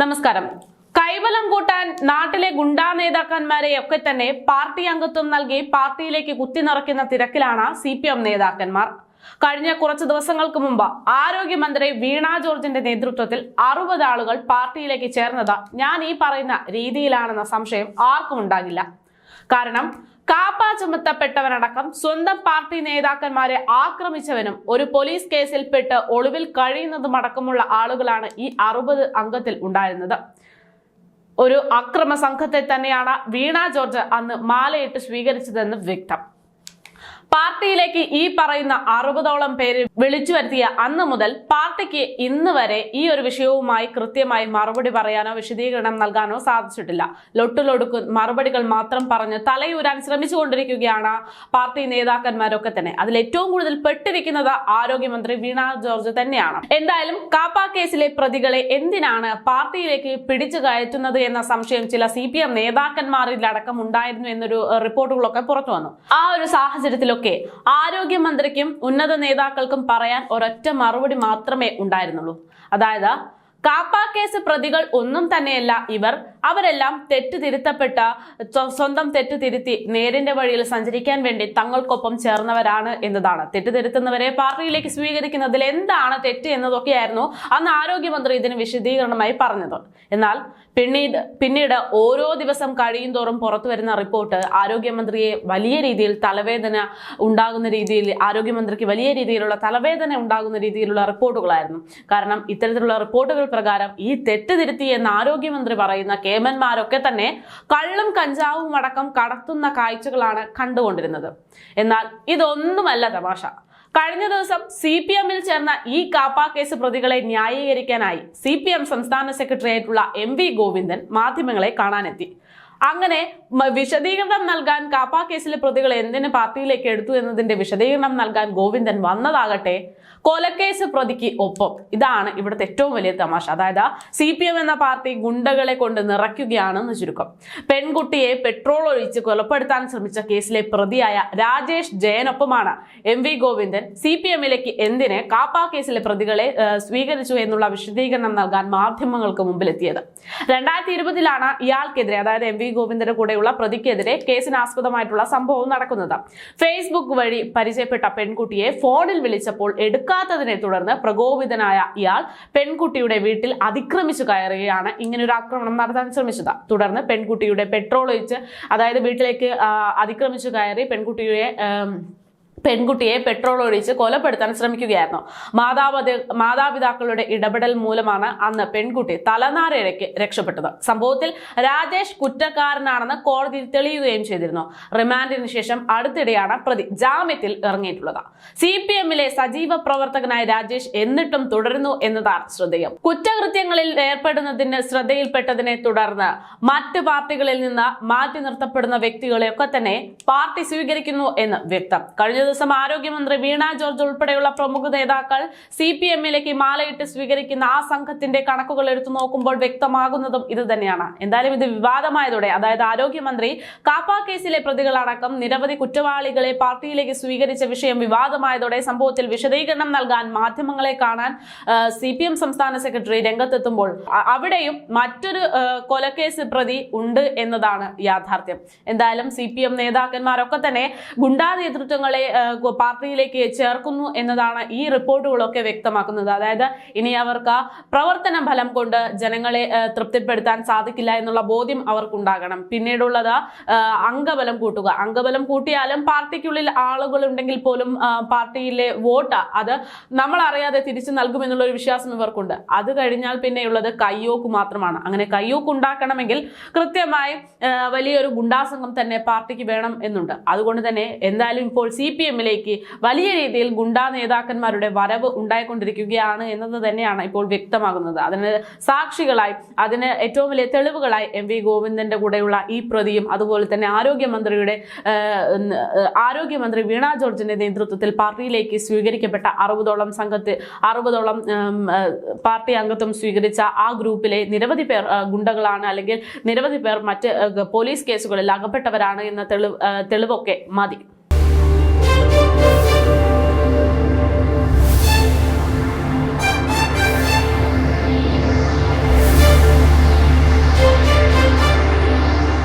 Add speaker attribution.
Speaker 1: നമസ്കാരം. കൈബലം കൂട്ടാൻ നാട്ടിലെ ഗുണ്ടാ നേതാക്കന്മാരെ ഒക്കെ തന്നെ പാർട്ടി അംഗത്വം നൽകി പാർട്ടിയിലേക്ക് കുത്തി നിറയ്ക്കുന്ന തിരക്കിലാണ് സി പി എം നേതാക്കന്മാർ. കഴിഞ്ഞ കുറച്ച് ദിവസങ്ങൾക്ക് മുമ്പ് ആരോഗ്യമന്ത്രി വീണ ജോർജിന്റെ നേതൃത്വത്തിൽ അറുപത് ആളുകൾ പാർട്ടിയിലേക്ക് ചേർന്നത് ഞാൻ ഈ പറയുന്ന രീതിയിലാണെന്ന സംശയം ആർക്കും ഉണ്ടാകില്ല. കാരണം കാപ്പ ചുമത്തപ്പെട്ടവനടക്കം സ്വന്തം പാർട്ടി നേതാക്കന്മാരെ ആക്രമിച്ചവനും ഒരു പോലീസ് കേസിൽപ്പെട്ട് ഒളിവിൽ കഴിയുന്നതുമടക്കമുള്ള ആളുകളാണ് ഈ അറുപത് അംഗത്തിൽ ഉണ്ടായിരുന്നത്. ഒരു അക്രമ സംഘത്തെ തന്നെയാണ് വീണ ജോർജ് അന്ന് മാലയിട്ട് സ്വീകരിച്ചതെന്ന് വ്യക്തം. പാർട്ടിയിലേക്ക് ഈ പറയുന്ന അറുപതോളം പേര് വിളിച്ചു വരുത്തിയ അന്ന് മുതൽ പാർട്ടിക്ക് ഇന്ന് വരെ ഈ ഒരു വിഷയവുമായി കൃത്യമായി മറുപടി പറയാനോ വിശദീകരണം നൽകാനോ സാധിച്ചിട്ടില്ല. ലൊട്ടുലൊടുക്ക് മറുപടികൾ മാത്രം പറഞ്ഞ് തലയൂരാൻ ശ്രമിച്ചുകൊണ്ടിരിക്കുകയാണ് പാർട്ടി നേതാക്കന്മാരൊക്കെ തന്നെ. അതിൽ ഏറ്റവും കൂടുതൽ പെട്ടിരിക്കുന്നത് ആരോഗ്യമന്ത്രി വീണ ജോർജ് തന്നെയാണ്. എന്തായാലും കാപ്പ കേസിലെ പ്രതികളെ എന്തിനാണ് പാർട്ടിയിലേക്ക് പിടിച്ചു കയറ്റുന്നത് എന്ന സംശയം ചില സി പി എം നേതാക്കന്മാരിലടക്കം ഉണ്ടായിരുന്നു എന്നൊരു റിപ്പോർട്ടുകളൊക്കെ പുറത്തു വന്നു. ആ ഒരു സാഹചര്യത്തിലൊക്കെ ആരോഗ്യമന്ത്രിക്കും ഉന്നത നേതാക്കൾക്കും പറയാൻ ഒരൊറ്റ മറുപടി മാത്രമേ ഉണ്ടായിരുന്നുള്ളൂ. അതായത് കാപ്പ കേസ് പ്രതികൾ ഒന്നും തന്നെയല്ല ഇവർ അവരെല്ലാം തെറ്റ് തിരുത്തപ്പെട്ട സ്വന്തം തെറ്റ് തിരുത്തി നേരിന്റെ വഴിയിൽ സഞ്ചരിക്കാൻ വേണ്ടി തങ്ങൾക്കൊപ്പം ചേർന്നവരാണ് എന്നതാണ്. തെറ്റ് തിരുത്തുന്നവരെ പാർട്ടിയിലേക്ക് സ്വീകരിക്കുന്നതിൽ എന്താണ് തെറ്റ് എന്നതൊക്കെയായിരുന്നു അന്ന് ആരോഗ്യമന്ത്രി ഇതിന് വിശദീകരണമായി പറഞ്ഞത്. എന്നാൽ പിന്നീട് പിന്നീട് ഓരോ ദിവസം കഴിയും തോറും പുറത്തു വരുന്ന റിപ്പോർട്ട് ആരോഗ്യമന്ത്രിയെ വലിയ രീതിയിൽ തലവേദന ഉണ്ടാകുന്ന രീതിയിൽ ആരോഗ്യമന്ത്രിക്ക് വലിയ രീതിയിലുള്ള തലവേദന ഉണ്ടാകുന്ന രീതിയിലുള്ള റിപ്പോർട്ടുകളായിരുന്നു. കാരണം ഇത്തരത്തിലുള്ള റിപ്പോർട്ടുകൾ പ്രകാരം ഈ തെറ്റ് തിരുത്തി എന്ന് ആരോഗ്യമന്ത്രി പറയുന്ന കേമന്മാരൊക്കെ തന്നെ കള്ളും കഞ്ചാവും അടക്കം കടത്തുന്ന കാഴ്ചകളാണ് കണ്ടുകൊണ്ടിരുന്നത്. എന്നാൽ ഇതൊന്നുമല്ല തമാശ. കഴിഞ്ഞ ദിവസം സി പി എമ്മിൽ ചേർന്ന ഈ കാപ്പ കേസ് പ്രതികളെ ന്യായീകരിക്കാനായി സി പി എം സംസ്ഥാന സെക്രട്ടറിയായിട്ടുള്ള എം വി ഗോവിന്ദൻ മാധ്യമങ്ങളെ കാണാനെത്തി. അങ്ങനെ വിശദീകരണം നൽകാൻ കാപ്പ കേസിലെ പ്രതികൾ എന്തിന് പാർട്ടിയിലേക്ക് എടുത്തു എന്നതിന്റെ വിശദീകരണം നൽകാൻ ഗോവിന്ദൻ വന്നതാകട്ടെ കൊലക്കേസ് പ്രതിക്ക് ഒപ്പം. ഇതാണ് ഇവിടുത്തെ ഏറ്റവും വലിയ തമാശ. അതായത് സി പി എം എന്ന പാർട്ടി ഗുണ്ടകളെ കൊണ്ട് നിറയ്ക്കുകയാണെന്ന് ചുരുക്കം. പെൺകുട്ടിയെ പെട്രോൾ ഒഴിച്ച് കൊലപ്പെടുത്താൻ ശ്രമിച്ച കേസിലെ പ്രതിയായ Rajesh ജയനൊപ്പമാണ് M V Govindan C P എമ്മിലേക്ക് എന്തിന് കാപ്പ കേസിലെ പ്രതികളെ സ്വീകരിച്ചു എന്നുള്ള വിശദീകരണം നൽകാൻ മാധ്യമങ്ങൾക്ക് മുമ്പിലെത്തിയത്. രണ്ടായിരത്തി ഇരുപതിലാണ് ഇയാൾക്കെതിരെ അതായത് എം വി ഗോവിന്ദന്റെ കൂടെയുള്ള പ്രതിക്കെതിരെ കേസിനാസ്പദമായിട്ടുള്ള സംഭവം നടക്കുന്നത്. ഫേസ്ബുക്ക് വഴി പരിചയപ്പെട്ട പെൺകുട്ടിയെ ഫോണിൽ വിളിച്ചപ്പോൾ എടുക്കാത്തതിനെ തുടർന്ന് പ്രകോപിതനായ ഇയാൾ പെൺകുട്ടിയുടെ വീട്ടിൽ അതിക്രമിച്ചു കയറുകയാണ്. ഇങ്ങനൊരു ആക്രമണം നടത്താൻ ശ്രമിച്ചത്. തുടർന്ന് പെൺകുട്ടിയുടെ പെട്രോൾ ഒഴിച്ച് അതായത് വീട്ടിലേക്ക് അതിക്രമിച്ചു കയറി പെൺകുട്ടിയെ ആം, പെൺകുട്ടിയെ പെട്രോൾ ഒഴിച്ച് കൊലപ്പെടുത്താൻ ശ്രമിക്കുകയായിരുന്നു. മാതാപിത മാതാപിതാക്കളുടെ ഇടപെടൽ മൂലമാണ് അന്ന് പെൺകുട്ടി തലനാരിഴയ്ക്ക് രക്ഷപ്പെട്ടത്. സംഭവത്തിൽ രാജേഷ് കുറ്റക്കാരനാണെന്ന് കോടതി തെളിയുകയും ചെയ്തിരുന്നു. റിമാൻഡിന് ശേഷം അടുത്തിടെയാണ് പ്രതി ജാമ്യത്തിൽ ഇറങ്ങിയിട്ടുള്ളത്. സി പി എമ്മിലെ സജീവ പ്രവർത്തകനായ രാജേഷ് എന്നിട്ടും തുടരുന്നു എന്നതാണ് ശ്രദ്ധേയം. കുറ്റകൃത്യങ്ങളിൽ ഏർപ്പെടുന്നതിന് ശ്രദ്ധയിൽപ്പെട്ടതിനെ തുടർന്ന് മറ്റ് പാർട്ടികളിൽ നിന്ന് മാറ്റി നിർത്തപ്പെടുന്ന വ്യക്തികളെയൊക്കെ തന്നെ പാർട്ടി സ്വീകരിക്കുന്നു എന്ന് വ്യക്തം. കഴിഞ്ഞ ദിവസം ആരോഗ്യമന്ത്രി വീണ ജോർജ് ഉൾപ്പെടെയുള്ള പ്രമുഖ നേതാക്കൾ സി പി എമ്മിലേക്ക് മാലയിട്ട് സ്വീകരിക്കുന്ന ആ സംഘത്തിന്റെ കണക്കുകൾ എടുത്തു നോക്കുമ്പോൾ വ്യക്തമാകുന്നതും ഇത് തന്നെയാണ്. എന്തായാലും ഇത് വിവാദമായതോടെ അതായത് ആരോഗ്യമന്ത്രി കാപ്പ കേസിലെ പ്രതികളടക്കം നിരവധി കുറ്റവാളികളെ പാർട്ടിയിലേക്ക് സ്വീകരിച്ച വിഷയം വിവാദമായതോടെ സംഭവത്തിൽ വിശദീകരണം നൽകാൻ മാധ്യമങ്ങളെ കാണാൻ സി പി എം സംസ്ഥാന സെക്രട്ടറി രംഗത്തെത്തുമ്പോൾ അവിടെയും മറ്റൊരു കൊലക്കേസ് പ്രതി ഉണ്ട് എന്നതാണ് യാഥാർത്ഥ്യം. എന്തായാലും സി പി എം നേതാക്കന്മാരൊക്കെ തന്നെ ഗുണ്ടാ നേതൃത്വങ്ങളെ പാർട്ടിയിലേക്ക് ചേർക്കുന്നു എന്നതാണ് ഈ റിപ്പോർട്ടുകളൊക്കെ വ്യക്തമാക്കുന്നത്. അതായത് ഇനി അവർക്ക് പ്രവർത്തന ഫലം കൊണ്ട് ജനങ്ങളെ തൃപ്തിപ്പെടുത്താൻ സാധിക്കില്ല എന്നുള്ള ബോധ്യം അവർക്കുണ്ടാകണം. പിന്നീടുള്ളത് അംഗബലം കൂട്ടുക. അംഗബലം കൂട്ടിയാലും പാർട്ടിക്കുള്ളിൽ ആളുകൾ ഉണ്ടെങ്കിൽ പോലും പാർട്ടിയിലെ വോട്ട് അത് നമ്മൾ അറിയാതെ തിരിച്ചു നൽകുമെന്നുള്ള ഒരു വിശ്വാസം ഇവർക്കുണ്ട്. അത് കഴിഞ്ഞാൽ പിന്നെയുള്ളത് കയ്യോക്ക് മാത്രമാണ്. അങ്ങനെ കയ്യോക്ക് ഉണ്ടാക്കണമെങ്കിൽ കൃത്യമായി വലിയൊരു ഗുണ്ടാസംഘം തന്നെ പാർട്ടിക്ക് വേണം എന്നുണ്ട്. അതുകൊണ്ട് തന്നെ എന്തായാലും ഇപ്പോൾ സി പി എമ്മിലേക്ക് വലിയ രീതിയിൽ ഗുണ്ടാ നേതാക്കന്മാരുടെ വരവ് ഉണ്ടായിക്കൊണ്ടിരിക്കുകയാണ് എന്നത് തന്നെയാണ് ഇപ്പോൾ വ്യക്തമാകുന്നത്. അതിന് സാക്ഷികളായി അതിന് ഏറ്റവും വലിയ തെളിവുകളായി എം വി ഗോവിന്ദന്റെ കൂടെയുള്ള ഈ പ്രതിയും അതുപോലെ തന്നെ ആരോഗ്യമന്ത്രിയുടെ ആരോഗ്യമന്ത്രി വീണ ജോർജിന്റെ നേതൃത്വത്തിൽ പാർട്ടിയിലേക്ക് സ്വീകരിക്കപ്പെട്ട അറുപതോളം സംഘത്തിൽ അറുപതോളം പാർട്ടി അംഗത്വം സ്വീകരിച്ച ആ ഗ്രൂപ്പിലെ നിരവധി പേർ ഗുണ്ടകളാണ് അല്ലെങ്കിൽ നിരവധി പേർ മറ്റ് പോലീസ് കേസുകളിൽ അകപ്പെട്ടവരാണ് എന്ന തെളിവ് തെളിവൊക്കെ മതി.